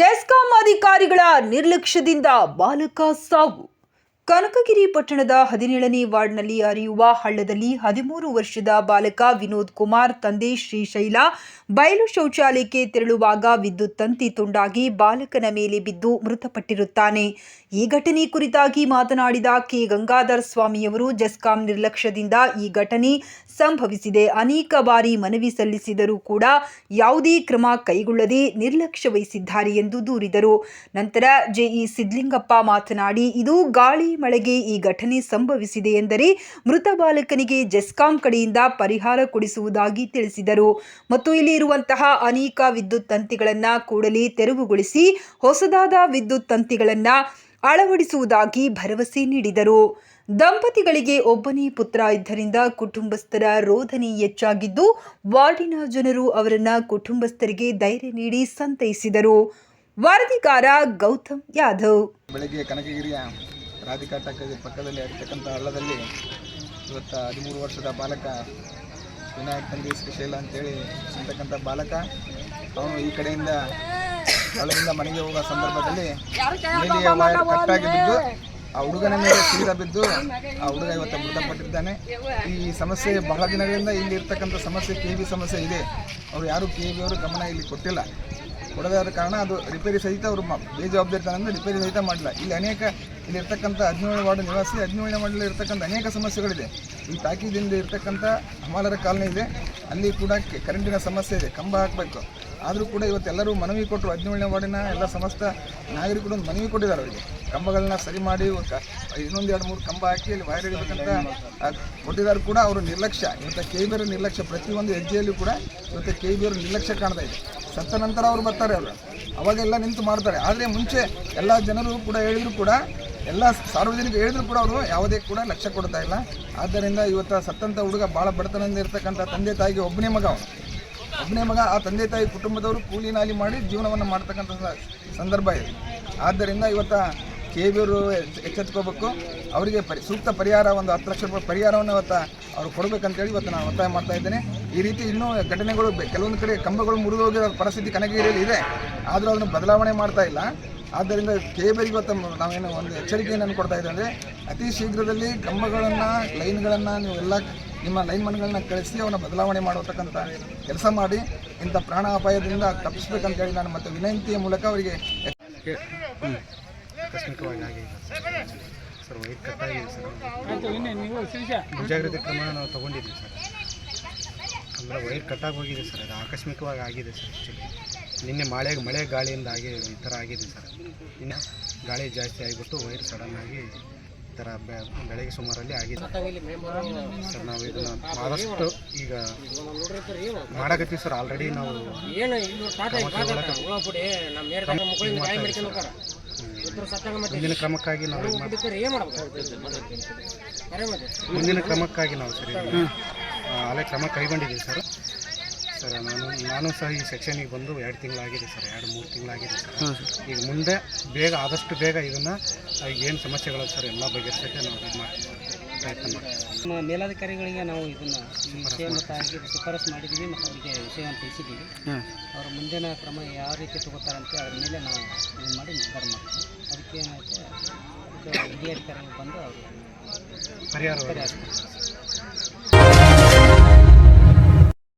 ಜೆಸ್ಕಾಂ ಅಧಿಕಾರಿಗಳ ನಿರ್ಲಕ್ಷ್ಯದಿಂದ ಬಾಲಕ ಸಾವು. ಕನಕಗಿರಿ ಪಟ್ಟಣದ ಹದಿನೇಳನೇ ವಾರ್ಡ್ನಲ್ಲಿ ಹರಿಯುವ ಹಳ್ಳದಲ್ಲಿ ಹದಿಮೂರು ವರ್ಷದ ಬಾಲಕ ವಿನೋದ್ ಕುಮಾರ್, ತಂದೆ ಶ್ರೀಶೈಲ ಬಯಲು ಶೌಚಾಲಯಕ್ಕೆ ತೆರಳುವಾಗ ವಿದ್ಯುತ್ ತಂತಿ ತುಂಡಾಗಿ ಬಾಲಕನ ಮೇಲೆ ಬಿದ್ದು ಮೃತಪಟ್ಟಿರುತ್ತಾನೆ. ಈ ಘಟನೆ ಕುರಿತಾಗಿ ಮಾತನಾಡಿದ ಕೆ. ಗಂಗಾಧರ ಸ್ವಾಮಿಯವರು, ಜಸ್ಕಾಂ ನಿರ್ಲಕ್ಷ್ಯದಿಂದ ಈ ಘಟನೆ ಸಂಭವಿಸಿದೆ. ಅನೇಕ ಬಾರಿ ಮನವಿ ಸಲ್ಲಿಸಿದರೂ ಕೂಡ ಯಾವುದೇ ಕ್ರಮ ಕೈಗೊಳ್ಳದೆ ನಿರ್ಲಕ್ಷ್ಯ ವಹಿಸಿದ್ದಾರೆ ಎಂದು ದೂರಿದರು. ನಂತರ ಜೆಇ ಸಿದ್ಲಿಂಗಪ್ಪ ಮಾತನಾಡಿ, ಇದು ಗಾಳಿ ಮಳೆಗೆ ಈ ಘಟನೆ ಸಂಭವಿಸಿದೆ ಎಂದರೆ ಮೃತ ಬಾಲಕನಿಗೆ ಜೆಸ್ಕಾಂ ಕಡೆಯಿಂದ ಪರಿಹಾರ ಕೊಡಿಸುವುದಾಗಿ ತಿಳಿಸಿದರು. ಮತ್ತು ಇಲ್ಲಿ ಇರುವಂತಹ ಅನೇಕ ವಿದ್ಯುತ್ ತಂತಿಗಳನ್ನು ಕೂಡಲೇ ತೆರವುಗೊಳಿಸಿ ಹೊಸದಾದ ವಿದ್ಯುತ್ ತಂತಿಗಳನ್ನು ಅಳವಡಿಸುವುದಾಗಿ ಭರವಸೆ ನೀಡಿದರು. ದಂಪತಿಗಳಿಗೆ ಒಬ್ಬನೇ ಪುತ್ರ ಇದ್ದರಿಂದ ಕುಟುಂಬಸ್ಥರ ರೋಧನೆ ಹೆಚ್ಚಾಗಿದ್ದು ವಾರ್ಡಿನ ಜನರು ಅವರನ್ನ ಕುಟುಂಬಸ್ಥರಿಗೆ ಧೈರ್ಯ ನೀಡಿ ಸಂತೈಸಿದರು. ವರದಿಗಾರ ಗೌತಮ್ ಯಾದವ್. ಬೆಳಗ್ಗೆ ಕನಕಗಿರಿಯ ರಾಧಿಕಾಟಕ ಪಕ್ಕದಲ್ಲಿ ಹರಿತಕ್ಕಂಥ ಹಳ್ಳದಲ್ಲಿ ಇವತ್ತು ಹದಿಮೂರು ವರ್ಷದ ಬಾಲಕ ವಿನಾಯಕ್ ತಂದೆ ಶ್ರೀಶೈಲ ಅಂತೇಳಿ ಅಂತಕ್ಕಂಥ ಬಾಲಕ. ಅವನು ಈ ಕಡೆಯಿಂದ ಹಳ್ಳದಿಂದ ಮನೆಗೆ ಹೋಗೋ ಸಂದರ್ಭದಲ್ಲಿ ಕಟ್ಟಾಗಿ ಬಿದ್ದು, ಆ ಹುಡುಗನ ಮೇಲೆ ಸೀದಾ ಬಿದ್ದು, ಆ ಹುಡುಗ ಇವತ್ತು ಮೃತಪಟ್ಟಿದ್ದಾನೆ. ಈ ಸಮಸ್ಯೆ ಬಹಳ ದಿನಗಳಿಂದ ಇಲ್ಲಿ ಇರ್ತಕ್ಕಂಥ ಸಮಸ್ಯೆ ಕೆ ಬಿ ಸಮಸ್ಯೆ ಇದೆ. ಅವರು ಯಾರು ಕೆ ಬಿ ಅವರು ಗಮನ ಇಲ್ಲಿ ಕೊಟ್ಟಿಲ್ಲ. ಕೊಡದಾದ ಕಾರಣ ಅದು ರಿಪೇರಿ ಸಹಿತ ಅವರು ಬೇಜವಾಬ್ದಾರಿ ಬೇಜವಾಬ್ದಾರಿತನದಿಂದ ರಿಪೇರಿ ಸಹಿತ ಮಾಡಿಲ್ಲ ಇಲ್ಲಿ ಅನೇಕ ಇಲ್ಲಿ ಇರ್ತಕ್ಕಂಥ ಹದಿನೇಳು ವಾರ್ಡ್ ನಿವಾಸಿ, ಹದಿನೇಳನೇ ವಾರ್ಡಲ್ಲಿ ಇರತಕ್ಕಂಥ ಅನೇಕ ಸಮಸ್ಯೆಗಳಿದೆ. ಈ ಪ್ಯಾಕೇಜಿಂದ ಇರತಕ್ಕಂಥ ಹಮಾಲರ ಕಾಲನಿ ಇದೆ. ಅಲ್ಲಿ ಕೂಡ ಕರೆಂಟಿನ ಸಮಸ್ಯೆ ಇದೆ. ಕಂಬ ಹಾಕಬೇಕು. ಆದರೂ ಕೂಡ ಇವತ್ತೆಲ್ಲರೂ ಮನವಿ ಕೊಟ್ಟರು ಹದಿನೇಳನೇ ವಾರ್ಡಿನ ಎಲ್ಲ ಸಮಸ್ತ ನಾಗರಿಕರು ಒಂದು ಮನವಿ ಕೊಟ್ಟಿದ್ದಾರೆ ಅವರಿಗೆ. ಕಂಬಗಳನ್ನ ಸರಿ ಮಾಡಿ ಇನ್ನೊಂದು ಎರಡು ಮೂರು ಕಂಬ ಹಾಕಿ ಅಲ್ಲಿ ವೈರ್ ಇಡಬೇಕಂತ ಕೊಟ್ಟಿದ್ದಾರೆ ಕೂಡ ಅವರು ನಿರ್ಲಕ್ಷ್ಯ. ಇವತ್ತು ಕೆ ಬಿ ನಿರ್ಲಕ್ಷ್ಯ. ಪ್ರತಿಯೊಂದು ಹೆಜ್ಜೆಯಲ್ಲೂ ಕೂಡ ಇವತ್ತು ಕೆ ನಿರ್ಲಕ್ಷ್ಯ ಕಾಣ್ತಾ ಇದೆ. ಸತ್ತ ನಂತರ ಅವರು ಬರ್ತಾರೆ ಅವರು. ಅವಾಗೆಲ್ಲ ನಿಂತು ಮಾಡ್ತಾರೆ. ಆದರೆ ಮುಂಚೆ ಎಲ್ಲ ಜನರು ಕೂಡ ಹೇಳಿದ್ರು ಕೂಡ, ಎಲ್ಲ ಸಾರ್ವಜನಿಕ ಹೇಳಿದ್ರು ಕೂಡ ಅವರು ಯಾವುದೇ ಕೂಡ ಲಕ್ಷ್ಯ ಕೊಡ್ತಾ ಇಲ್ಲ. ಆದ್ದರಿಂದ ಇವತ್ತು ಸತ್ತಂಥ ಹುಡುಗ ಭಾಳ ಬಡತನದಿಂದ ಇರ್ತಕ್ಕಂಥ ತಂದೆ ತಾಯಿಗೆ ಒಬ್ಬನೇ ಮಗ ಒಬ್ಬನೇ ಮಗ ಆ ತಂದೆ ತಾಯಿ ಕುಟುಂಬದವರು ಕೂಲಿ ನಾಲಿ ಮಾಡಿ ಜೀವನವನ್ನು ಮಾಡ್ತಕ್ಕಂಥ ಸಂದರ್ಭ ಇದೆ. ಆದ್ದರಿಂದ ಇವತ್ತು ಕೆ ಬಿಯವರು ಎಚ್ಚೆತ್ಕೋಬೇಕು. ಅವರಿಗೆ ಪರಿ, ಸೂಕ್ತ ಪರಿಹಾರ ಒಂದು ಹತ್ತು ಲಕ್ಷ ರೂಪಾಯಿ ಪರಿಹಾರವನ್ನು ಇವತ್ತು ಅವ್ರು ಕೊಡಬೇಕಂತೇಳಿ ಇವತ್ತು ನಾನು ಒತ್ತಾಯ ಮಾಡ್ತಾ ಇದ್ದೇನೆ. ಈ ರೀತಿ ಇನ್ನೂ ಘಟನೆಗಳು ಕೆಲವೊಂದು ಕಡೆ ಕಂಬಗಳು ಮುರಿದು ಹೋಗಿರೋ ಪರಿಸ್ಥಿತಿ ಕನಗಿರಿಯಲ್ಲಿ ಇದೆ. ಆದರೂ ಅದನ್ನು ಬದಲಾವಣೆ ಮಾಡ್ತಾ ಇಲ್ಲ. ಆದ್ದರಿಂದ ಕೇಬರಿಗೆ ಇವತ್ತು ನಾವೇನು ಒಂದು ಎಚ್ಚರಿಕೆಯನ್ನು ಕೊಡ್ತಾ ಇದ್ದೇವೆ ಅಂದರೆ ಅತಿ ಶೀಘ್ರದಲ್ಲಿ ಕಂಬಗಳನ್ನು, ಲೈನ್ಗಳನ್ನು ನೀವು ನಿಮ್ಮ ನಿಮ್ಮ ಲೈನ್ಮನ್ಗಳನ್ನ ಕಳಿಸಿ ಅವನ್ನ ಬದಲಾವಣೆ ಮಾಡತಕ್ಕಂಥ ಕೆಲಸ ಮಾಡಿ. ಇಂಥ ಪ್ರಾಣ ಅಪಾಯದಿಂದ ತಪ್ಪಿಸ್ಬೇಕಂತೇಳಿ ನಾನು ಮತ್ತೆ ವಿನಂತಿಯ ಮೂಲಕ ಅವರಿಗೆ ಸರ್ ವೈರ್ ಕಟ್ಟಾಗಿದೆ ಸರ್ ಮುಂಜಾಗ್ರತೆ ಕ್ರಮ ನಾವು ತೊಗೊಂಡಿದ್ದೀವಿ ಸರ್ ಅಂದರೆ ವೈರ್ ಕಟ್ಟಾಗಿ ಹೋಗಿದೆ ಸರ್ ಅದು ಆಕಸ್ಮಿಕವಾಗಿ ಆಗಿದೆ ಸರ್ ಆ್ಯಕ್ಚುಲಿ ನಿನ್ನೆ ಮಳೆ ಮಳೆ ಗಾಳಿಯಿಂದ ಆಗಿ ಈ ಥರ ಆಗಿದೆ ಸರ್ ಇನ್ನು ಗಾಳಿ ಜಾಸ್ತಿ ಆಗಿಬಿಟ್ಟು ವೈರ್ ಸಡನ್ನಾಗಿ ಈ ಥರ ಬೆ- ಬೆಳಗ್ಗೆ ಸುಮಾರಲ್ಲಿ ಆಗಿದೆ ಸರ್ ನಾವು ಇದನ್ನು ಆದಷ್ಟು ಈಗ ಮಾಡಕತ್ತೀವಿ ಸರ್ ಆಲ್ರೆಡಿ ನಾವು ಮುಂದಿನ ಕ್ರಮಕ್ಕಾಗಿ ನಾವು ಇದು ಮಾಡ್- ಬಿಡ್ತಾರೆ ಏನು ಮಾಡ್ಬೇಕು? ಕರೆ ಮತ್ತೆ. ಮುಂದಿನ ಕ್ರಮಕ್ಕಾಗಿ ನಾವು ಸರ್ ಆ, ಅಲ್ಲೇ ಕ್ರಮ ಕೈಗೊಂಡಿದ್ದೀವಿ ಸರ್. ಸರ್ ನಾನು ನಾನು ಸಹ ಈ ಸೆಕ್ಷನಿಗೆ ಬಂದು ಎರಡು ತಿಂಗಳಾಗಿದೆ ಸರ್ ಎರಡು ಮೂರು ತಿಂಗಳಾಗಿದೆ ಸರ್. ಈಗ ಮುಂದೆ ಬೇಗ ಆದಷ್ಟು ಬೇಗ ಇದನ್ನು ಏನು ಸಮಸ್ಯೆಗಳು ಸರ್ ಎಲ್ಲ ಬಗೆಹರಿಸೋಕ್ಕೆ ನಾವು ಇದು ಮಾಡ್ತೀವಿ ಸರ್. ಪ್ರಯತ್ನ ಮಾಡ್ತೀವಿ. ನಮ್ಮ ಮೇಲಾಧಿಕಾರಿಗಳಿಗೆ ನಾವು ಇದನ್ನ ಈ ವಿಷಯ ಮತ್ತು ಆಗಿ ಶಿಫಾರಸು ಮಾಡಿದ್ದೀವಿ ಮತ್ತು ಅವರಿಗೆ ವಿಷಯವನ್ನು ತಿಳಿಸಿದ್ದೀವಿ. ಅವ್ರ ಮುಂದಿನ ಕ್ರಮ ಯಾವ ರೀತಿ ತಗೋತಾರಂತೆ ಅದ್ರ ಮೇಲೆ ನಾವು ಇದು ಮಾಡಿ ನಿರ್ಧಾರ ಮಾಡ್ತೀವಿ. ಅದಕ್ಕೆ ಏನಾಗುತ್ತೆ ಅದಕ್ಕೆ ಹಿರಿಯ ಅಧಿಕಾರಿಗಳು ಬಂದು ಅವರು ಪರಿಹಾರ